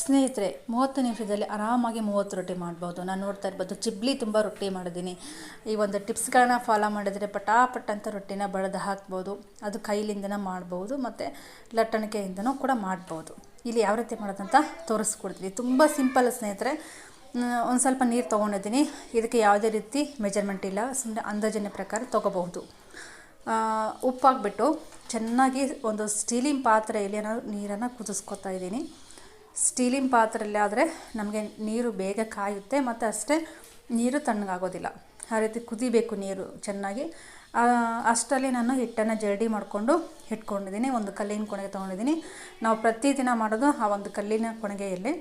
ಸ್ನೇಹಿತರೆ, ಮೂವತ್ತು ನಿಮಿಷದಲ್ಲಿ ಆರಾಮಾಗಿ ಮೂವತ್ತು ರೊಟ್ಟಿ ಮಾಡ್ಬೋದು. ನಾನು ನೋಡ್ತಾ ಇರ್ಬೋದು, ಚಿಬ್ಲಿ ತುಂಬ ರೊಟ್ಟಿ ಮಾಡಿದ್ದೀನಿ. ಈ ಒಂದು ಟಿಪ್ಸ್ಗಳನ್ನ ಫಾಲೋ ಮಾಡಿದರೆ ಪಟಾಪಟ್ಟಂಥ ರೊಟ್ಟಿನ ಬಳದು ಹಾಕ್ಬೋದು. ಅದು ಕೈಲಿಂದನೇ ಮಾಡ್ಬೋದು, ಮತ್ತು ಲಟ್ಟಣಿಕೆಯಿಂದನೂ ಕೂಡ ಮಾಡ್ಬೋದು. ಇಲ್ಲಿ ಯಾವ ರೀತಿ ಮಾಡೋದಂತ ತೋರಿಸ್ಕೊಡ್ತೀನಿ. ತುಂಬ ಸಿಂಪಲ್ ಸ್ನೇಹಿತರೆ ಒಂದು ಸ್ವಲ್ಪ ನೀರು ತೊಗೊಂಡಿದ್ದೀನಿ. ಇದಕ್ಕೆ ಯಾವುದೇ ರೀತಿ ಮೆಜರ್ಮೆಂಟ್ ಇಲ್ಲ ಸುಮ್ಮನೆ ಅಂದಾಜಿನ ಪ್ರಕಾರ ತೊಗೋಬಹುದು. ಉಪ್ಪಾಕ್ಬಿಟ್ಟು ಚೆನ್ನಾಗಿ ಒಂದು ಸ್ಟೀಲಿನ ಪಾತ್ರೆಯಲ್ಲಿ ನಾನು ನೀರನ್ನು ಕುದಿಸ್ಕೊತಾ ಇದ್ದೀನಿ. ಸ್ಟೀಲಿನ ಪಾತ್ರೆಯಲ್ಲಿ ಆದರೆ ನಮಗೆ ನೀರು ಬೇಗ ಕಾಯುತ್ತೆ ಮತ್ತು ಅಷ್ಟೇ ನೀರು ತಣ್ಣಗಾಗೋದಿಲ್ಲ. ಆ ರೀತಿ ಕುದಿಬೇಕು ನೀರು ಚೆನ್ನಾಗಿ. ಅಷ್ಟರಲ್ಲಿ ನಾನು ಹಿಟ್ಟನ್ನು ಜರಡಿ ಮಾಡಿಕೊಂಡು ಇಟ್ಕೊಂಡಿದ್ದೀನಿ. ಒಂದು ಕಲ್ಲಿನ ಕೊಣೆಗೆ ತೊಗೊಂಡಿದ್ದೀನಿ. ನಾವು ಪ್ರತಿದಿನ ಮಾಡೋದು ಆ ಒಂದು ಕಲ್ಲಿನ ಕೊಣೆಗೆಯಲ್ಲಿ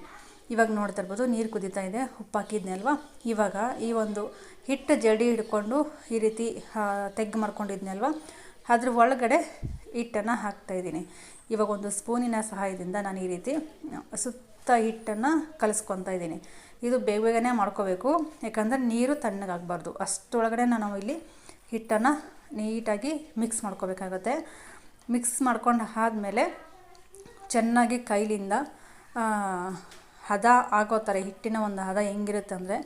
ಇವಾಗ ನೋಡ್ತಾ ಇರ್ಬೋದು, ನೀರು ಕುದೀತಾ ಇದೆ. ಉಪ್ಪು ಹಾಕಿದ್ನಿ ಅಲ್ವಾ? ಇವಾಗ ಈ ಒಂದು ಹಿಟ್ಟು ಜಡಿ ಹಿಡ್ಕೊಂಡು ಈ ರೀತಿ ತೆಗ್ಗು ಮಾಡ್ಕೊಂಡಿದ್ನಿ ಅಲ್ವಾ? ಅದ್ರ ಒಳಗಡೆ ಹಿಟ್ಟನ್ನು ಹಾಕ್ತಾಯಿದ್ದೀನಿ ಇವಾಗ ಒಂದು ಸ್ಪೂನಿನ ಸಹಾಯದಿಂದ ನಾನು ಈ ರೀತಿ ಸುತ್ತ ಹಿಟ್ಟನ್ನು ಕಲಿಸ್ಕೊತಾ ಇದ್ದೀನಿ. ಇದು ಬೇಗ ಬೇಗನೆ ಮಾಡ್ಕೋಬೇಕು. ಯಾಕಂದರೆ ನೀರು ತಣ್ಣಗಾಗಬಾರ್ದು. ಅಷ್ಟರೊಳಗಡೆ ನಾನು ಇಲ್ಲಿ ಹಿಟ್ಟನ್ನು ನೀಟಾಗಿ ಮಿಕ್ಸ್ ಮಾಡ್ಕೋಬೇಕಾಗತ್ತೆ. ಮಿಕ್ಸ್ ಮಾಡ್ಕೊಂಡು ಆದಮೇಲೆ ಚೆನ್ನಾಗಿ ಕೈಲಿಂದ ಹದ ಆಗೋ ಥರ ಹಿಟ್ಟಿನ ಒಂದು ಹದ ಹೆಂಗಿರುತ್ತೆ ಅಂದರೆ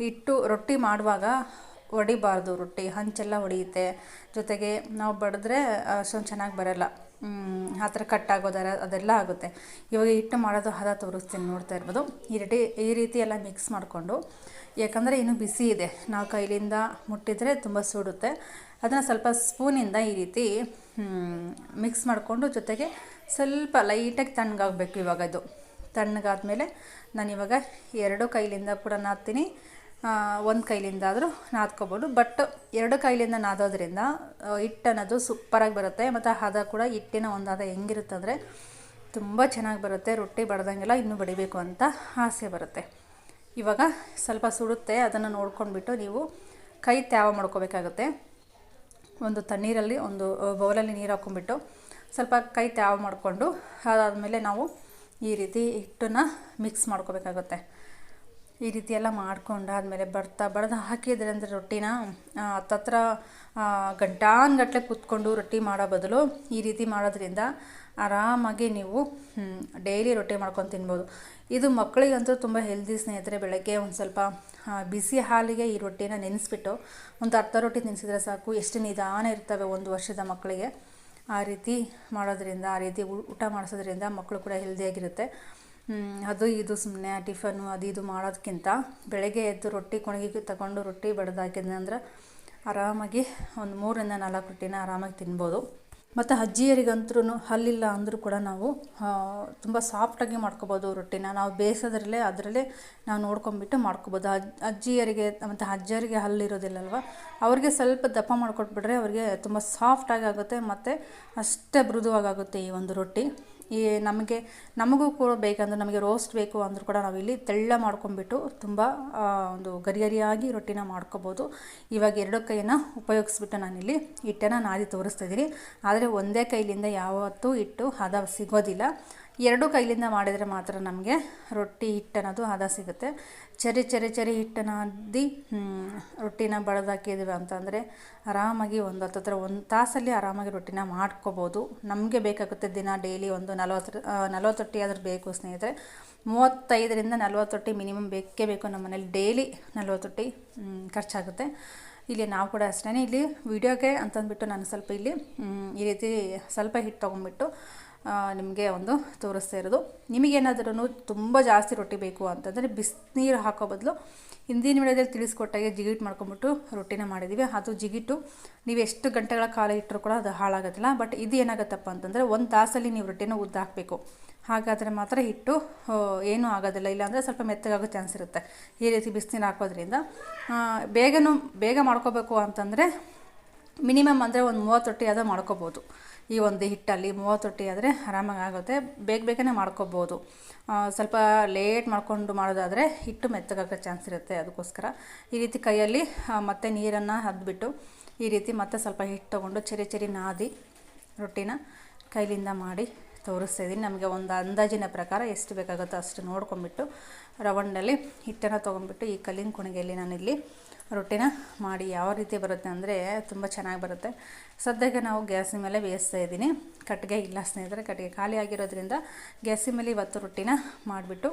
ಹಿಟ್ಟು ರೊಟ್ಟಿ ಮಾಡುವಾಗ ಹೊಡಿಬಾರ್ದು, ರೊಟ್ಟಿ ಹಂಚೆಲ್ಲ ಹೊಡೆಯುತ್ತೆ. ಜೊತೆಗೆ ನಾವು ಬಡಿದ್ರೆ ಅಷ್ಟೊಂದು ಚೆನ್ನಾಗಿ ಬರೋಲ್ಲ. ಆ ಥರ ಕಟ್ಟಾಗೋದರ ಅದೆಲ್ಲ ಆಗುತ್ತೆ. ಇವಾಗ ಹಿಟ್ಟು ಮಾಡೋದು ಹದ ತೋರಿಸ್ತೀನಿ ನೋಡ್ತಾ ಇರ್ಬೋದು. ಈ ರೀತಿ ಈ ರೀತಿ ಎಲ್ಲ ಮಿಕ್ಸ್ ಮಾಡಿಕೊಂಡು, ಯಾಕಂದರೆ ಇನ್ನೂ ಬಿಸಿ ಇದೆ. ನಾವು ಕೈಲಿಂದ ಮುಟ್ಟಿದರೆ ತುಂಬ ಸುಡುತ್ತೆ. ಅದನ್ನು ಸ್ವಲ್ಪ ಸ್ಪೂನಿಂದ ಈ ರೀತಿ ಮಿಕ್ಸ್ ಮಾಡಿಕೊಂಡು ಜೊತೆಗೆ ಸ್ವಲ್ಪ ಲೈಟಾಗಿ ತಣ್ಣಗಾಗಬೇಕು ಇವಾಗ ಇದು ತಣ್ಣಗಾದ್ಮೇಲೆ ನಾನು ಇವಾಗ ಎರಡು ಕೈಲಿಂದ ಕೂಡ ನಾದ್ತೀನಿ. ಒಂದು ಕೈಲಿಂದಾದರೂ ನಾದ್ಕೋಬೋದು. ಬಟ್ ಎರಡು ಕೈಲಿಂದ ನಾದೋದ್ರಿಂದ ಹಿಟ್ಟು ಅನ್ನೋದು ಸೂಪರಾಗಿ ಬರುತ್ತೆ. ಮತ್ತು ಹದ ಕೂಡ ಹಿಟ್ಟಿನ ಒಂದು ಹದ ಹೆಂಗಿರುತ್ತೆ ಅಂದರೆ ತುಂಬ ಚೆನ್ನಾಗಿ ಬರುತ್ತೆ. ರೊಟ್ಟಿ ಬಡ್ದಂಗೆಲ್ಲ ಇನ್ನೂ ಬಡಿಬೇಕು ಅಂತ ಆಸೆ ಬರುತ್ತೆ. ಇವಾಗ ಸ್ವಲ್ಪ ಸುಡುತ್ತೆ. ಅದನ್ನು ನೋಡ್ಕೊಂಡ್ಬಿಟ್ಟು ನೀವು ಕೈ ತ್ಯಾವ ಮಾಡ್ಕೋಬೇಕಾಗುತ್ತೆ. ಒಂದು ತಣ್ಣೀರಲ್ಲಿ ಒಂದು ಬೌಲಲ್ಲಿ ನೀರು ಹಾಕ್ಕೊಂಡ್ಬಿಟ್ಟು ಸ್ವಲ್ಪ ಕೈ ತ್ಯಾವ ಮಾಡಿಕೊಂಡು ಅದಾದಮೇಲೆ ನಾವು ಈ ರೀತಿ ಹಿಟ್ಟನ್ನು ಮಿಕ್ಸ್ ಮಾಡ್ಕೋಬೇಕಾಗುತ್ತೆ. ಈ ರೀತಿ ಎಲ್ಲ ಮಾಡ್ಕೊಂಡಾದಮೇಲೆ ಬರ್ತಾ ಬಡ್ದು ಹಾಕಿದ್ರೆ ಅಂದರೆ ರೊಟ್ಟಿನ ಹತ್ತತ್ರ ಗಂಟಾನ್ಗಟ್ಟಲೆ ಕೂತ್ಕೊಂಡು ರೊಟ್ಟಿ ಮಾಡೋ ಬದಲು ಈ ರೀತಿ ಮಾಡೋದ್ರಿಂದ ಆರಾಮಾಗಿ ನೀವು ಡೈಲಿ ರೊಟ್ಟಿ ಮಾಡ್ಕೊಂಡು ತಿನ್ಬೋದು. ಇದು ಮಕ್ಕಳಿಗಂತೂ ತುಂಬ ಹೆಲ್ದಿ ಸ್ನೇಹಿತರೆ, ಬೆಳಗ್ಗೆ ಒಂದು ಸ್ವಲ್ಪ ಬಿಸಿ ಹಾಲಿಗೆ ಈ ರೊಟ್ಟಿನ ನೆನೆಸ್ಬಿಟ್ಟು ಒಂದು ಅರ್ಧ ರೊಟ್ಟಿ ತಿನ್ನಿಸಿದ್ರೆ ಸಾಕು. ಎಷ್ಟು ನಿಧಾನ ಇರ್ತವೆ ಒಂದು ವರ್ಷದ ಮಕ್ಕಳಿಗೆ. ಆ ರೀತಿ ಮಾಡೋದ್ರಿಂದ, ಆ ರೀತಿ ಊಟ ಮಾಡಿಸೋದ್ರಿಂದ ಮಕ್ಕಳು ಕೂಡ ಹೆಲ್ದಿಯಾಗಿರುತ್ತೆ ಅದು ಇದು ಸುಮ್ಮನೆ ಟಿಫನು ಅದು ಇದು ಮಾಡೋದಕ್ಕಿಂತ ಬೆಳಗ್ಗೆ ಎದ್ದು ರೊಟ್ಟಿ ಕೊಣಗಿಗೆ ತಗೊಂಡು ರೊಟ್ಟಿ ಬಡ್ದು ಅಂದ್ರೆ ಆರಾಮಾಗಿ ಒಂದು ಮೂರರಿಂದ ನಾಲ್ಕು ರೊಟ್ಟಿನ ಆರಾಮಾಗಿ ತಿನ್ಬೋದು. ಮತ್ತು ಅಜ್ಜಿಯರಿಗಂತೂ ಹಲ್ಲಿಲ್ಲ ಅಂದರೂ ಕೂಡ ನಾವು ತುಂಬ ಸಾಫ್ಟಾಗಿ ಮಾಡ್ಕೊಬೋದು ರೊಟ್ಟಿನ. ನಾವು ಬೇಯಿಸೋದ್ರಲ್ಲೇ ಅದರಲ್ಲೇ ನಾವು ನೋಡ್ಕೊಂಬಿಟ್ಟು ಮಾಡ್ಕೊಬೋದು. ಅಜ್, ಅಜ್ಜಿಯರಿಗೆ ಮತ್ತು ಅಜ್ಜರಿಗೆ ಹಲ್ಲಿರೋದಿಲ್ಲಲ್ವ, ಅವ್ರಿಗೆ ಸ್ವಲ್ಪ ದಪ್ಪ ಮಾಡಿಕೊಟ್ಬಿಟ್ರೆ ಅವ್ರಿಗೆ ತುಂಬ ಸಾಫ್ಟಾಗಿ ಆಗುತ್ತೆ, ಮತ್ತು ಅಷ್ಟೇ ಮೃದುವಾಗುತ್ತೆ ಈ ಒಂದು ರೊಟ್ಟಿ. ಈ ನಮಗೆ, ನಮಗೂ ಕೂಡ ಬೇಕಂದ್ರೆ ನಮಗೆ ರೋಸ್ಟ್ ಬೇಕು ಅಂದರೂ ಕೂಡ ನಾವಿಲ್ಲಿ ತೆಳ್ಳ ಮಾಡ್ಕೊಂಬಿಟ್ಟು ತುಂಬ ಒಂದು ಗರಿಗರಿಯಾಗಿ ರೊಟ್ಟಿನ ಮಾಡ್ಕೋಬೋದು. ಇವಾಗ ಎರಡು ಕೈಯನ್ನು ಉಪಯೋಗಿಸ್ಬಿಟ್ಟು ನಾನಿಲ್ಲಿ ಹಿಟ್ಟನ್ನು ನಾದಿ ತೋರಿಸ್ತಾ ಇದ್ದೀನಿ. ಆದರೆ ಒಂದೇ ಕೈಲಿಂದ ಯಾವತ್ತೂ ಹಿಟ್ಟು ಹದ ಸಿಗೋದಿಲ್ಲ. ಎರಡು ಕೈಲಿಂದ ಮಾಡಿದರೆ ಮಾತ್ರ ನಮಗೆ ರೊಟ್ಟಿ ಹಿಟ್ಟು ಅನ್ನೋದು ಹದ ಸಿಗುತ್ತೆ. ಚರಿ ಚರಿ ಚರಿ ಹಿಟ್ಟನ್ನು ಅದ್ದಿ ರೊಟ್ಟಿನ ಬಡ್ದಾಕಿದ್ವಿ ಅಂತಂದರೆ ಆರಾಮಾಗಿ ಒಂದು ಹತ್ತತ್ರ ಒಂದು ತಾಸಲ್ಲಿ ಆರಾಮಾಗಿ ರೊಟ್ಟಿನ ಮಾಡ್ಕೋಬೋದು. ನಮಗೆ ಬೇಕಾಗುತ್ತೆ ದಿನ ಡೈಲಿ ಒಂದು ನಲವತ್ತು ನಲವತ್ತು ರೊಟ್ಟಿ ಆದರೂ ಬೇಕು ಸ್ನೇಹಿತರೆ. ಮೂವತ್ತೈದರಿಂದ ನಲ್ವತ್ತು ರೊಟ್ಟಿ ಮಿನಿಮಮ್ ಬೇಕೇ ಬೇಕು ನಮ್ಮ ಮನೇಲಿ. ಡೈಲಿ ನಲ್ವತ್ತು ರೊಟ್ಟಿ ಖರ್ಚಾಗುತ್ತೆ. ಇಲ್ಲಿ ನಾವು ಕೂಡ ಅಷ್ಟೇ ಇಲ್ಲಿ ವೀಡಿಯೋಗೆ ಅಂತಂದ್ಬಿಟ್ಟು ನಾನು ಸ್ವಲ್ಪ ಇಲ್ಲಿ ಈ ರೀತಿ ಸ್ವಲ್ಪ ಹಿಟ್ಟು ತೊಗೊಂಬಿಟ್ಟು ನಿಮಗೆ ಒಂದು ತೋರಿಸ್ತಾ ಇರೋದು. ನಿಮಗೇನಾದ್ರೂ ತುಂಬ ಜಾಸ್ತಿ ರೊಟ್ಟಿ ಬೇಕು ಅಂತಂದರೆ ಬಿಸಿನೀರು ಹಾಕೋ ಬದಲು ಹಿಂದಿನ ವಿಡಿಯೋದಲ್ಲಿ ತಿಳಿಸ್ಕೊಟ್ಟಾಗೆ ಜಿಗಿಟ್ ಮಾಡ್ಕೊಂಬಿಟ್ಟು ರೊಟ್ಟಿನ ಮಾಡಿದ್ದೀವಿ ಅದು ಜಿಗಿಟ್ಟು ನೀವು ಎಷ್ಟು ಗಂಟೆಗಳ ಕಾಲ ಇಟ್ಟರು ಕೂಡ ಅದು ಹಾಳಾಗೋದಿಲ್ಲ. ಬಟ್ ಇದು ಏನಾಗುತ್ತಪ್ಪ ಅಂತಂದರೆ ಒಂದು ತಾಸಲ್ಲಿ ನೀವು ರೊಟ್ಟಿನ ಉದ್ದಾಕಬೇಕು ಹಾಗಾದರೆ ಮಾತ್ರ ಹಿಟ್ಟು ಏನೂ ಆಗೋದಿಲ್ಲ. ಇಲ್ಲಾಂದರೆ ಸ್ವಲ್ಪ ಮೆತ್ತಗಾಗೋ ಚಾನ್ಸ್ ಇರುತ್ತೆ. ಈ ರೀತಿ ಬಿಸಿನೀರು ಹಾಕೋದ್ರಿಂದ. ಬೇಗನೂ ಬೇಗ ಮಾಡ್ಕೋಬೇಕು ಅಂತಂದರೆ ಮಿನಿಮಮ್ ಅಂದರೆ ಒಂದು ಮೂವತ್ತು ರೊಟ್ಟಿ ಆದರೂ ಮಾಡ್ಕೋಬೋದು. ಈ ಒಂದು ಹಿಟ್ಟಲ್ಲಿ ಮೂವತ್ತು ರೊಟ್ಟಿ ಆದರೆ ಆರಾಮಾಗಿ ಆಗುತ್ತೆ. ಬೇಗ ಬೇಗನೆ ಮಾಡ್ಕೋಬೋದು. ಸ್ವಲ್ಪ ಲೇಟ್ ಮಾಡಿಕೊಂಡು ಮಾಡೋದಾದರೆ ಹಿಟ್ಟು ಮೆತ್ತಗಾಗೋ ಚಾನ್ಸ್ ಇರುತ್ತೆ ಅದಕ್ಕೋಸ್ಕರ. ಈ ರೀತಿ ಕೈಯಲ್ಲಿ ಮತ್ತೆ ನೀರನ್ನು ಹದ್ಬಿಟ್ಟು ಈ ರೀತಿ ಮತ್ತೆ ಸ್ವಲ್ಪ ಹಿಟ್ಟು ತೊಗೊಂಡು, ಚರಿ ಚರಿ ನಾದಿ ರೊಟ್ಟಿನ ಕೈಲಿಂದ ಮಾಡಿ ತೋರಿಸ್ತಾ ಇದ್ದೀನಿ. ನಮಗೆ ಒಂದು ಅಂದಾಜಿನ ಪ್ರಕಾರ ಎಷ್ಟು ಬೇಕಾಗುತ್ತೋ ಅಷ್ಟು ನೋಡ್ಕೊಂಬಿಟ್ಟು ರವಂಡಲ್ಲಿ ಹಿಟ್ಟನ್ನು ತೊಗೊಂಬಿಟ್ಟು ಈ ಕಲ್ಲಿನ ಕುಣಿಗೆಯಲ್ಲಿ ನಾನಿಲ್ಲಿ ರೊಟ್ಟಿನ ಮಾಡಿ ಯಾವ ರೀತಿ ಬರುತ್ತೆ ಅಂದರೆ ತುಂಬ ಚೆನ್ನಾಗಿ ಬರುತ್ತೆ. ಸದ್ಯಕ್ಕೆ ನಾವು ಗ್ಯಾಸಿನ ಮೇಲೆ ಬೇಯಿಸ್ತಾ ಇದ್ದೀನಿ. ಕಟ್ಟಿಗೆ ಇಲ್ಲ ಸ್ನೇಹಿತರೆ, ಕಟ್ಟಿಗೆ ಖಾಲಿ ಆಗಿರೋದ್ರಿಂದ ಗ್ಯಾಸಿನ ಮೇಲೆ ಇವತ್ತು ರೊಟ್ಟಿನ ಮಾಡಿಬಿಟ್ಟು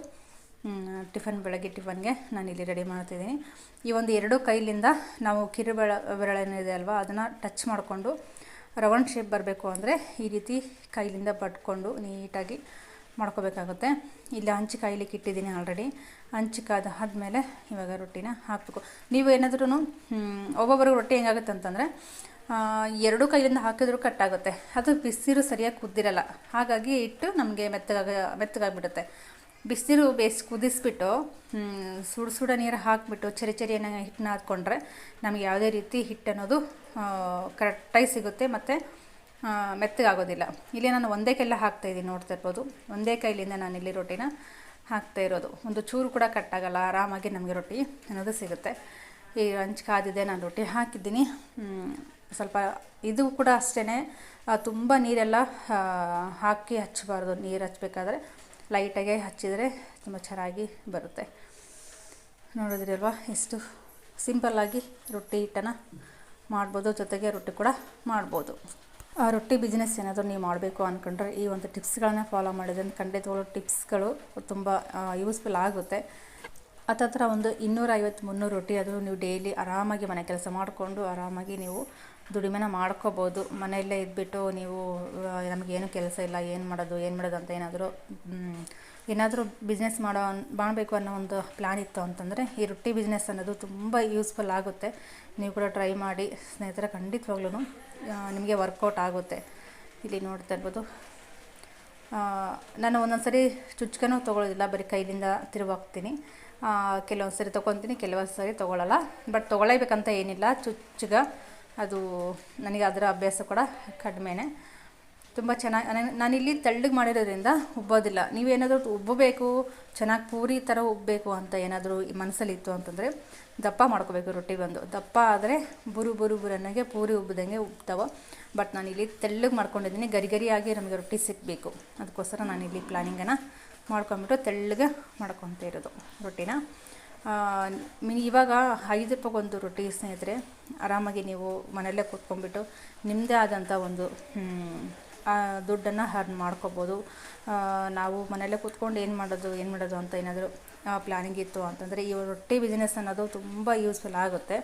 ಟಿಫನ್ ಬೆಳಗ್ಗೆ ಟಿಫನ್ಗೆ ನಾನು ಇಲ್ಲಿ ರೆಡಿ ಮಾಡ್ತಿದ್ದೀನಿ. ಈ ಒಂದು ಎರಡು ಕೈಲಿಂದ ನಾವು ಕಿರುಬೆಳ ಬೆರಳೇನಿದೆ ಅಲ್ವಾ, ಅದನ್ನು ಟಚ್ ಮಾಡಿಕೊಂಡು ರೌಂಡ್ ಶೇಪ್ ಬರಬೇಕು ಅಂದರೆ ಈ ರೀತಿ ಕೈಲಿಂದ ಬಡ್ಕೊಂಡು ನೀಟಾಗಿ ಮಾಡ್ಕೋಬೇಕಾಗುತ್ತೆ. ಇಲ್ಲಿ ಹಂಚು ಕಾಯ್ಲಿಕ್ಕೆ ಇಟ್ಟಿದ್ದೀನಿ ಆಲ್ರೆಡಿ ಹಂಚಿಕಾದ ಆದಮೇಲೆ ಇವಾಗ ರೊಟ್ಟಿನ ಹಾಕಬೇಕು. ನೀವು ಏನಾದ್ರೂ ಒಬ್ಬೊಬ್ಬರಿಗೆ ರೊಟ್ಟಿ ಹೆಂಗಾಗುತ್ತೆ ಅಂತಂದರೆ ಎರಡೂ ಕೈಯಿಂದ ಹಾಕಿದ್ರೂ ಕಟ್ಟಾಗುತ್ತೆ ಅದು ಬಿಸಿರು ಸರಿಯಾಗಿ ಕುದ್ದಿರಲ್ಲ. ಹಾಗಾಗಿ ಇಟ್ಟು ನಮಗೆ ಮೆತ್ತಗಾಗ, ಮೆತ್ತಗಾಗ್ಬಿಡುತ್ತೆ. ಬಿಸಿರು ಬೇಸ್ ಕುದಿಸ್ಬಿಟ್ಟು ಸುಡು ಸುಡ ನೀರು ಹಾಕಿಬಿಟ್ಟು ಚರಿ ಚರಿಯನ್ನು ಹಿಟ್ಟನ್ನ ಹಾಕ್ಕೊಂಡ್ರೆ ನಮಗೆ ಯಾವುದೇ ರೀತಿ ಹಿಟ್ಟು ಅನ್ನೋದು ಕರೆಕ್ಟಾಗಿ ಸಿಗುತ್ತೆ ಮತ್ತು ಮೆತ್ತಗಾಗೋದಿಲ್ಲ. ಇಲ್ಲಿ ನಾನು ಒಂದೇ ಕೈಲ ಹಾಕ್ತಾಯಿದ್ದೀನಿ ನೋಡ್ತಾ ಇರ್ಬೋದು. ಒಂದೇ ಕೈಲಿಂದ ನಾನು ಇಲ್ಲಿ ರೊಟ್ಟಿನ ಹಾಕ್ತಾ ಇರೋದು. ಒಂದು ಚೂರು ಕೂಡ ಕಟ್ಟಾಗಲ್ಲ ಆರಾಮಾಗಿ ನಮಗೆ ರೊಟ್ಟಿ ಅನ್ನೋದು ಸಿಗುತ್ತೆ. ಈ ಹಂಚು ಕಾದಿದೆ, ನಾನು ರೊಟ್ಟಿ ಹಾಕಿದ್ದೀನಿ. ಸ್ವಲ್ಪ ಇದು ಕೂಡ ಅಷ್ಟೇ ತುಂಬ ನೀರೆಲ್ಲ ಹಾಕಿ ಹಚ್ಚಬಾರ್ದು, ನೀರು ಹಚ್ಚಬೇಕಾದ್ರೆ ಲೈಟಾಗೆ ಹಚ್ಚಿದರೆ ತುಂಬ ಚೆನ್ನಾಗಿ ಬರುತ್ತೆ. ನೋಡಿದ್ರಲ್ವಾ? ಎಷ್ಟು ಸಿಂಪಲ್ಲಾಗಿ ರೊಟ್ಟಿ ಹಿಟ್ಟನ್ನು ಮಾಡ್ಬೋದು, ಜೊತೆಗೆ ರೊಟ್ಟಿ ಕೂಡ ಮಾಡ್ಬೋದು. ಆ ರೊಟ್ಟಿ ಬಿಸ್ನೆಸ್ ಏನಾದರೂ ನೀವು ಮಾಡಬೇಕು ಅಂದ್ಕೊಂಡ್ರೆ ಈ ಒಂದು ಟಿಪ್ಸ್ಗಳನ್ನ ಫಾಲೋ ಮಾಡಿದ್ರೆ ಖಂಡಿತವಾಗ್ಲೂ ಟಿಪ್ಸ್ಗಳು ತುಂಬ ಯೂಸ್ಫುಲ್ ಆಗುತ್ತೆ. ಹತ್ತತ್ರ ಒಂದು ಇನ್ನೂರೈವತ್ತು ಮುನ್ನೂರು ರೊಟ್ಟಿ ಆದರೂ ನೀವು ಡೈಲಿ ಆರಾಮಾಗಿ ಮನೆ ಕೆಲಸ ಮಾಡಿಕೊಂಡು ಆರಾಮಾಗಿ ನೀವು ದುಡಿಮೆನ ಮಾಡ್ಕೋಬೋದು. ಮನೆಯಲ್ಲೇ ಇದ್ಬಿಟ್ಟು ನೀವು ನಮಗೇನು ಕೆಲಸ ಇಲ್ಲ, ಏನು ಮಾಡೋದು ಏನು ಮಾಡೋದು ಅಂತ ಏನಾದರೂ ಏನಾದರೂ ಬಿಸ್ನೆಸ್ ಮಾಡೋ ಮಾಡಬೇಕು ಅನ್ನೋ ಒಂದು ಪ್ಲ್ಯಾನ್ ಇತ್ತು ಅಂತಂದರೆ, ಈ ರೊಟ್ಟಿ ಬಿಸ್ನೆಸ್ ಅನ್ನೋದು ತುಂಬ ಯೂಸ್ಫುಲ್ ಆಗುತ್ತೆ. ನೀವು ಕೂಡ ಟ್ರೈ ಮಾಡಿ, ಸ್ನೇಹಿತರ ಖಂಡಿತವಾಗ್ಲೂ ನಿಮಗೆ ವರ್ಕೌಟ್ ಆಗುತ್ತೆ. ಇಲ್ಲಿ ನೋಡ್ತಾ ಇರ್ಬೋದು. ನಾನು ಒಂದೊಂದು ಸರಿ ಚುಚ್ಕನೂ ತೊಗೊಳ್ಳೋದಿಲ್ಲ, ಬರೀ ಕೈಲಿಂದ ತಿರುವಾಗ್ತೀನಿ ಕೆಲವೊಂದು ಸರಿ ತೊಗೊತೀನಿ ಕೆಲವೊಂದು ಸರಿ ತೊಗೊಳ್ಳಲ್ಲ. ಬಟ್ ತೊಗೊಳ್ಳೇಬೇಕಂತ ಏನಿಲ್ಲ, ಚುಚ್ಚಗ. ಅದು ನನಗೆ ಅದರ ಅಭ್ಯಾಸ ಕೂಡ ಕಡಿಮೆನೇ. ತುಂಬ ಚೆನ್ನಾಗಿ ನಾನಿಲ್ಲಿ ತೆಳ್ಳಗೆ ಮಾಡಿರೋದ್ರಿಂದ ಉಬ್ಬೋದಿಲ್ಲ. ನೀವೇನಾದರೂ ಉಬ್ಬಬೇಕು, ಚೆನ್ನಾಗಿ ಪೂರಿ ಥರ ಉಬ್ಬಬೇಕು ಅಂತ ಏನಾದರೂ ಮನಸ್ಸಲ್ಲಿ ಇತ್ತು ಅಂತಂದರೆ ದಪ್ಪ ಮಾಡ್ಕೋಬೇಕು ರೊಟ್ಟಿ ಬಂದು. ದಪ್ಪ ಆದರೆ ಬುರು ಬುರು, ಬುರನ್ನಾಗೆ ಪೂರಿ ಉಬ್ಬದಂಗೆ ಉಬ್ತಾವೆ. ಬಟ್ ನಾನಿಲ್ಲಿ ತೆಳ್ಳಗೆ ಮಾಡ್ಕೊಂಡಿದ್ದೀನಿ. ಗರಿ ಗರಿಯಾಗಿ ನಮಗೆ ರೊಟ್ಟಿ ಸಿಕ್ಕಬೇಕು ಅದಕ್ಕೋಸ್ಕರ ನಾನಿಲ್ಲಿ ಪ್ಲಾನಿಂಗನ್ನು ಮಾಡ್ಕೊಂಬಿಟ್ಟು ತೆಳ್ಳಗೆ ಮಾಡ್ಕೊತ ಇರೋದು ರೊಟ್ಟಿನ. ಮಿನಿ ಇವಾಗ ಐದು ರೂಪಾಯಿಗೊಂದು ರೊಟ್ಟಿ ಸ್ನೇಹಿತರೆ, ಆರಾಮಾಗಿ ನೀವು ಮನೆಯಲ್ಲೇ ಕೂತ್ಕೊಂಡ್ಬಿಟ್ಟು ನಿಮ್ಮದೇ ಆದಂಥ ಒಂದು ದುಡ್ಡನ್ನು ಅರ್ನ್ ಮಾಡ್ಕೋಬೋದು. ನಾವು ಮನೆಯಲ್ಲೇ ಕೂತ್ಕೊಂಡು ಏನು ಮಾಡೋದು ಏನು ಮಾಡೋದು ಅಂತ ಏನಾದರೂ ಪ್ಲ್ಯಾನಿಂಗ್ ಇತ್ತು ಅಂತಂದರೆ ಈ ರೊಟ್ಟಿ ಬಿಸ್ನೆಸ್ ಅನ್ನೋದು ತುಂಬ ಯೂಸ್ಫುಲ್ ಆಗುತ್ತೆ.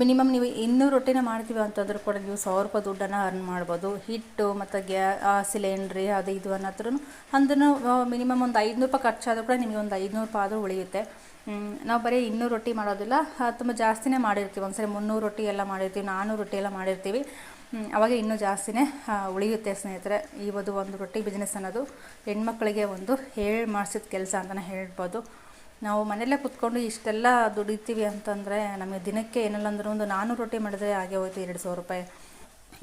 ಮಿನಿಮಮ್ ನೀವು ಇನ್ನೂರು ರೊಟ್ಟಿನ ಮಾಡ್ತೀವಿ ಅಂತಂದ್ರೂ ಕೂಡ ನೀವು ಸಾವಿರ ರೂಪಾಯಿ ದುಡ್ಡನ್ನು ಅರ್ನ್ ಮಾಡ್ಬೋದು. ಹಿಟ್ಟು ಮತ್ತು ಗ್ಯಾ ಸಿಲಿಂಡ್ರಿ ಅದು ಇದು ಅನ್ನೋದ್ರೂ ಅಂದ್ರೂ ಮಿನಿಮಮ್ ಒಂದು ಐದುನೂರು ರೂಪಾಯಿ ಖರ್ಚಾದರೂ ಕೂಡ ನಿಮಗೆ ಒಂದು ಐದುನೂರು ರೂಪಾಯಿ ಆದರೂ ಉಳಿಯುತ್ತೆ. ನಾವು ಬರೀ ಇನ್ನೂರು ರೊಟ್ಟಿ ಮಾಡೋದಿಲ್ಲ ತುಂಬ ಜಾಸ್ತಿನೇ ಮಾಡಿರ್ತೀವಿ. ಒಂದ್ಸರಿ ಮುನ್ನೂರು ರೊಟ್ಟಿ ಎಲ್ಲ ಮಾಡಿರ್ತೀವಿ ನಾನ್ನೂರು ರೊಟ್ಟಿ ಎಲ್ಲ ಮಾಡಿರ್ತೀವಿ. ಅವಾಗ ಇನ್ನೂ ಜಾಸ್ತಿನೇ ಉಳಿಯುತ್ತೆ ಸ್ನೇಹಿತರೆ. ಇವತ್ತು ಒಂದು ರೊಟ್ಟಿ ಬಿಸ್ನೆಸ್ ಅನ್ನೋದು ಹೆಣ್ಮಕ್ಳಿಗೆ ಒಂದು ಹೇಳಿ ಮಾಡಿಸಿದ ಕೆಲಸ ಅಂತಲೇ ಹೇಳ್ಬೋದು. ನಾವು ಮನೆಯಲ್ಲೇ ಕುತ್ಕೊಂಡು ಇಷ್ಟೆಲ್ಲ ದುಡಿತೀವಿ ಅಂತಂದರೆ, ನಮಗೆ ದಿನಕ್ಕೆ ಏನಲ್ಲ ಅಂದರೂ ಒಂದು ನಾನ್ನೂರು ರೊಟ್ಟಿ ಮಾಡಿದ್ರೆ ಹಾಗೆ ಹೋಯ್ತು, ಎರಡು ಸಾವಿರ ರೂಪಾಯಿ.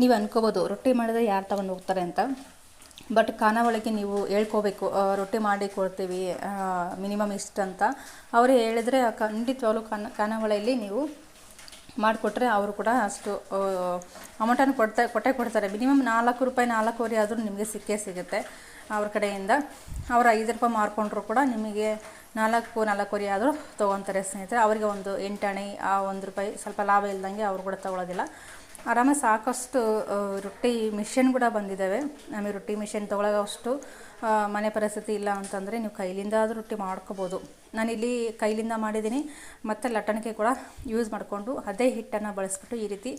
ನೀವು ಅನ್ಕೋಬೋದು, ರೊಟ್ಟಿ ಮಾಡಿದ್ರೆ ಯಾರು ತಗೊಂಡು ಹೋಗ್ತಾರೆ ಅಂತ. ಬಟ್ ಖಾನಾವಳಿಗೆ ನೀವು ಹೇಳ್ಕೋಬೇಕು ರೊಟ್ಟಿ ಮಾಡಿ ಕೊಡ್ತೀವಿ ಮಿನಿಮಮ್ ಇಷ್ಟು ಅಂತ. ಅವರು ಹೇಳಿದರೆ ಖಂಡಿತವಾಗ್ಲೂ ಖಾನ ಖಾನಾವಳಿಯಲ್ಲಿ ನೀವು ಮಾಡಿಕೊಟ್ರೆ ಅವರು ಕೂಡ ಅಷ್ಟು ಅಮೌಂಟನ್ನು ಕೊಡ್ತಾ, ಕೊಟ್ಟೆ ಕೊಡ್ತಾರೆ. ಮಿನಿಮಮ್ ನಾಲ್ಕು ರೂಪಾಯಿ, ನಾಲ್ಕೂವರೆ ಆದರೂ ನಿಮಗೆ ಸಿಕ್ಕೇ ಸಿಗುತ್ತೆ ಅವ್ರ ಕಡೆಯಿಂದ. ಅವರು ಐದು ರೂಪಾಯಿ ಮಾರ್ಕೊಂಡ್ರು ಕೂಡ ನಿಮಗೆ ನಾಲ್ಕು, ನಾಲ್ಕೂವರೆ ಆದರೂ ತೊಗೊತಾರೆ ಸ್ನೇಹಿತರೆ. ಅವರಿಗೆ ಒಂದು ಎಂಟಣೆ, ಆ, ಒಂದು ರೂಪಾಯಿ ಸ್ವಲ್ಪ ಲಾಭ ಇಲ್ದಂಗೆ ಅವರು ಕೂಡ ತೊಗೊಳೋದಿಲ್ಲ ಆರಾಮಾಗಿ ಸಾಕಷ್ಟು ರೊಟ್ಟಿ ಮಿಷನ್ ಕೂಡ ಬಂದಿದ್ದಾವೆ ನಮಗೆ ರೊಟ್ಟಿ ಮಿಷನ್ ತೊಗೊಳೋಷ್ಟು ಮನೆ ಪರಿಸ್ಥಿತಿ ಇಲ್ಲ ಅಂತಂದರೆ ನೀವು ಕೈಲಿಂದ ಆದರೂ ರೊಟ್ಟಿ ಮಾಡ್ಕೋಬೋದು. ನಾನಿಲ್ಲಿ ಕೈಲಿಂದ ಮಾಡಿದ್ದೀನಿ, ಮತ್ತು ಲಟ್ಟಣಿಕೆ ಕೂಡ ಯೂಸ್ ಮಾಡಿಕೊಂಡು ಅದೇ ಹಿಟ್ಟನ್ನು ಬಳಸ್ಬಿಟ್ಟು ಈ ರೀತಿ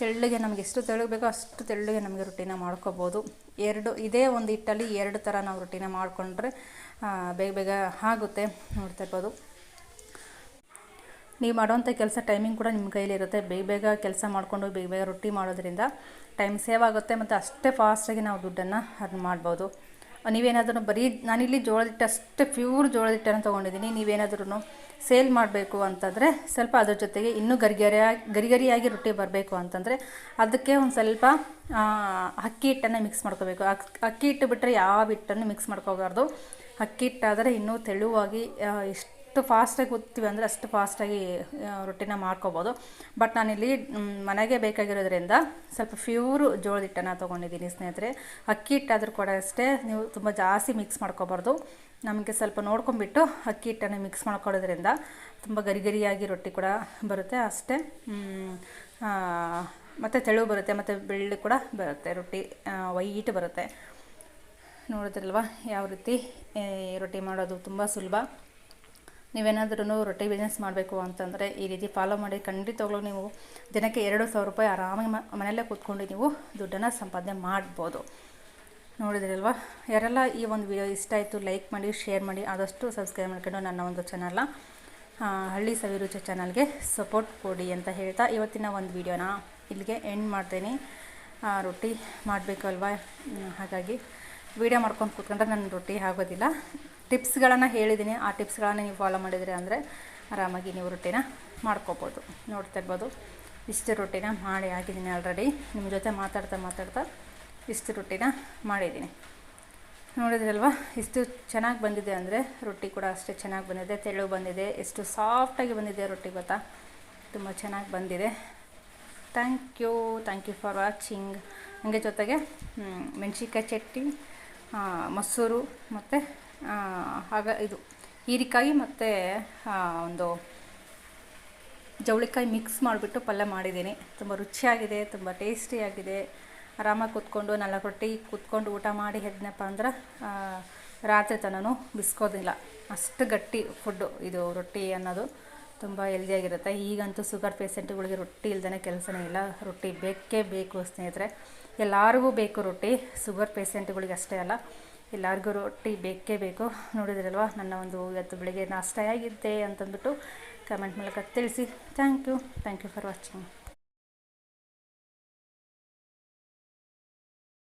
ತೆಳ್ಳಗೆ ನಮಗೆ ಎಷ್ಟು ತೆಳ್ಳಗೆ ಬೇಕೋ ಅಷ್ಟು ತೆಳ್ಳಗೆ ನಮಗೆ ರೊಟ್ಟಿನ ಮಾಡ್ಕೋಬೋದು. ಎರಡು, ಇದೇ ಒಂದು ಹಿಟ್ಟಲ್ಲಿ ಎರಡು ಥರ ನಾವು ರೊಟ್ಟಿನ ಮಾಡಿಕೊಂಡ್ರೆ ಬೇಗ ಬೇಗ ಆಗುತ್ತೆ ನೋಡ್ತಾ ಇರ್ಬೋದು. ನೀವು ಮಾಡೋವಂಥ ಕೆಲಸ ಟೈಮಿಂಗ್ ಕೂಡ ನಿಮ್ಮ ಕೈಲಿರುತ್ತೆ ಬೇಗ ಬೇಗ ಕೆಲಸ ಮಾಡಿಕೊಂಡು ಬೇಗ ಬೇಗ ರೊಟ್ಟಿ ಮಾಡೋದ್ರಿಂದ ಟೈಮ್ ಸೇವ್ ಆಗುತ್ತೆ ಮತ್ತು ಅಷ್ಟೇ ಫಾಸ್ಟಾಗಿ ನಾವು ದುಡ್ಡನ್ನು ಅರ್ನ್ ಮಾಡ್ಬೋದು. ನೀವೇನಾದ್ರೂ ಬರೀ ನಾನಿಲ್ಲಿ ಜೋಳದಿಟ್ಟು ಅಷ್ಟೇ ಪ್ಯೂರ್ ಜೋಳದಿಟ್ಟನ್ನು ತೊಗೊಂಡಿದ್ದೀನಿ. ನೀವೇನಾದ್ರೂ ಸೇಲ್ ಮಾಡಬೇಕು ಅಂತಂದರೆ ಸ್ವಲ್ಪ ಅದ್ರ ಜೊತೆಗೆ ಇನ್ನೂ ಗರಿಗರಿಯಾಗಿ ಗರಿಗರಿಯಾಗಿ ರೊಟ್ಟಿ ಬರಬೇಕು ಅಂತಂದರೆ ಅದಕ್ಕೆ ಒಂದು ಸ್ವಲ್ಪ ಅಕ್ಕಿ ಹಿಟ್ಟನ್ನು ಮಿಕ್ಸ್ ಮಾಡ್ಕೋಬೇಕು. ಅಕ್ಕಿ ಹಿಟ್ಟು ಬಿಟ್ಟರೆ ಯಾವ ಹಿಟ್ಟನ್ನು ಮಿಕ್ಸ್ ಮಾಡ್ಕೋಬಾರ್ದು. ಅಕ್ಕಿ ಹಿಟ್ಟಾದರೆ ಇನ್ನೂ ತೆಳುವಾಗಿ ಎಷ್ಟು ಎಷ್ಟು ಫಾಸ್ಟಾಗಿ ಓದ್ತೀವಿ ಅಂದರೆ ಅಷ್ಟು ಫಾಸ್ಟಾಗಿ ರೊಟ್ಟಿನ ಮಾಡ್ಕೋಬೋದು. ಬಟ್ ನಾನಿಲ್ಲಿ ಮನೆಗೆ ಬೇಕಾಗಿರೋದ್ರಿಂದ ಸ್ವಲ್ಪ ಫ್ಯೂರು ಜೋಳದ ಹಿಟ್ಟನ್ನು ತೊಗೊಂಡಿದ್ದೀನಿ ಸ್ನೇಹಿತರೆ. ಅಕ್ಕಿ ಹಿಟ್ಟಾದರೂ ಕೂಡ ಅಷ್ಟೇ, ನೀವು ತುಂಬ ಜಾಸ್ತಿ ಮಿಕ್ಸ್ ಮಾಡ್ಕೋಬಾರ್ದು. ನಮಗೆ ಸ್ವಲ್ಪ ನೋಡ್ಕೊಂಬಿಟ್ಟು ಅಕ್ಕಿ ಹಿಟ್ಟನ್ನು ಮಿಕ್ಸ್ ಮಾಡ್ಕೊಳ್ಳೋದ್ರಿಂದ ತುಂಬ ಗರಿಗರಿಯಾಗಿ ರೊಟ್ಟಿ ಕೂಡ ಬರುತ್ತೆ ಅಷ್ಟೇ. ಮತ್ತು ತೆಳು ಬರುತ್ತೆ, ಮತ್ತು ಬೆಳ್ಳಿ ಕೂಡ ಬರುತ್ತೆ, ರೊಟ್ಟಿ ವೈಟ್ ಬರುತ್ತೆ. ನೋಡಿದ್ರಲ್ವ? ಯಾವ ರೀತಿ ರೊಟ್ಟಿ ಮಾಡೋದು ತುಂಬ ಸುಲಭ. ನೀವೇನಾದ್ರೂ ರೊಟ್ಟಿ ಬಿಸ್ನೆಸ್ ಮಾಡಬೇಕು ಅಂತಂದರೆ ಈ ರೀತಿ ಫಾಲೋ ಮಾಡಿ ಖಂಡಿತವಾಗ್ಲೂ ನೀವು ದಿನಕ್ಕೆ ಎರಡು ಸಾವಿರ ರೂಪಾಯಿ ಆರಾಮಾಗಿ ಮನೆಯಲ್ಲೇ ಕೂತ್ಕೊಂಡು ನೀವು ದುಡ್ಡನ್ನು ಸಂಪಾದನೆ ಮಾಡ್ಬೋದು. ನೋಡಿದ್ರಲ್ವಾ? ಯಾರೆಲ್ಲ ಈ ಒಂದು ವಿಡಿಯೋ ಇಷ್ಟ ಆಯಿತು ಲೈಕ್ ಮಾಡಿ ಶೇರ್ ಮಾಡಿ, ಆದಷ್ಟು ಸಬ್ಸ್ಕ್ರೈಬ್ ಮಾಡ್ಕೊಂಡು ನನ್ನ ಒಂದು ಚಾನಲ್ನ ಹಳ್ಳಿ ಸವಿರುಚಿ ಚಾನಲ್ಗೆ ಸಪೋರ್ಟ್ ಕೊಡಿ ಅಂತ ಹೇಳ್ತಾ ಇವತ್ತಿನ ಒಂದು ವಿಡಿಯೋನ ಇಲ್ಲಿಗೆ ಎಂಡ್ ಮಾಡ್ತೀನಿ. ರೊಟ್ಟಿ ಮಾಡಬೇಕಲ್ವಾ ಹಾಗಾಗಿ ವೀಡಿಯೋ ಮಾಡ್ಕೊಂಡು ಕೂತ್ಕೊಂಡ್ರೆ ನನ್ನ ರೊಟ್ಟಿ ಆಗೋದಿಲ್ಲ. ಟಿಪ್ಸ್ಗಳನ್ನು ಹೇಳಿದ್ದೀನಿ ಆ ಟಿಪ್ಸ್ಗಳನ್ನು ನೀವು ಫಾಲೋ ಮಾಡಿದರೆ ಅಂದರೆ ಆರಾಮಾಗಿ ನೀವು ರೊಟ್ಟಿನ ಮಾಡ್ಕೋಬೋದು. ನೋಡ್ತಾ ಇರ್ಬೋದು, ಇಷ್ಟು ರೊಟ್ಟಿನ ಮಾಡಿ ಆಗಿದ್ದೀನಿ ಆಲ್ರೆಡಿ ನಿಮ್ಮ ಜೊತೆ ಮಾತಾಡ್ತಾ ಮಾತಾಡ್ತಾ ಇಷ್ಟು ರೊಟ್ಟಿನ ಮಾಡಿದ್ದೀನಿ ನೋಡಿದ್ರಲ್ವಾ, ಇಷ್ಟು ಚೆನ್ನಾಗಿ ಬಂದಿದೆ ಅಂದರೆ ರೊಟ್ಟಿ ಕೂಡ ಅಷ್ಟೇ ಚೆನ್ನಾಗಿ ಬಂದಿದೆ. ತೆಳು ಬಂದಿದೆ, ಎಷ್ಟು ಸಾಫ್ಟಾಗಿ ಬಂದಿದೆ ರೊಟ್ಟಿ ಗೊತ್ತಾ? ತುಂಬ ಚೆನ್ನಾಗಿ ಬಂದಿದೆ. Thank you thank you for watching ಹಾಗೆ ಜೊತೆಗೆ ಮೆಣಸಿನ್ಕಾಯಿ ಚಟ್ನಿ ಮೊಸರು ಮತ್ತು ಆಗ ಇದು ಹೀರಿಕಾಯಿ ಮತ್ತು ಒಂದು ಜವಳಿಕಾಯಿ ಮಿಕ್ಸ್ ಮಾಡಿಬಿಟ್ಟು ಪಲ್ಯ ಮಾಡಿದ್ದೀನಿ. ತುಂಬ ರುಚಿಯಾಗಿದೆ, ತುಂಬ ಟೇಸ್ಟಿಯಾಗಿದೆ. ಆರಾಮಾಗಿ ಕೂತ್ಕೊಂಡು ನಾಲ್ಕು ರೊಟ್ಟಿ ಕೂತ್ಕೊಂಡು ಊಟ ಮಾಡಿ ಹೆದ್ನಪ್ಪ ಅಂದ್ರೆ ರಾತ್ರಿ ತನೂ ಬಿಸ್ಕೋದಿಲ್ಲ. ಅಷ್ಟು ಗಟ್ಟಿ ಫುಡ್ಡು ಇದು ರೊಟ್ಟಿ ಅನ್ನೋದು ತುಂಬ ಹೆಲ್ದಿಯಾಗಿರುತ್ತೆ ಈಗಂತೂ ಶುಗರ್ ಪೇಷೆಂಟ್ಗಳಿಗೆ ರೊಟ್ಟಿ ಇಲ್ದೇ ಕೆಲಸನೇ ಇಲ್ಲ. ರೊಟ್ಟಿ ಬೇಕೇ ಬೇಕು ಸ್ನೇಹಿತರೆ. ಎಲ್ಲರಿಗೂ ಬೇಕು ರೊಟ್ಟಿ. ಶುಗರ್ ಪೇಷೆಂಟ್ಗಳಿಗೆ ಅಷ್ಟೇ ಅಲ್ಲ. ಎಲ್ಲರಿಗೂ ರೊಟ್ಟಿ ಬೇಕೇ ಬೇಕು. ನೋಡಿದ್ರಲ್ವ? ನನ್ನ ಒಂದು ಇವತ್ತು ಬೆಳಿಗ್ಗೆ ನಾಷ್ಟ ಆಗಿದ್ದೆ ಅಂತಂದ್ಬಿಟ್ಟು ಕಮೆಂಟ್ ಮೂಲಕ ತಿಳಿಸಿ. Thank you thank you for watching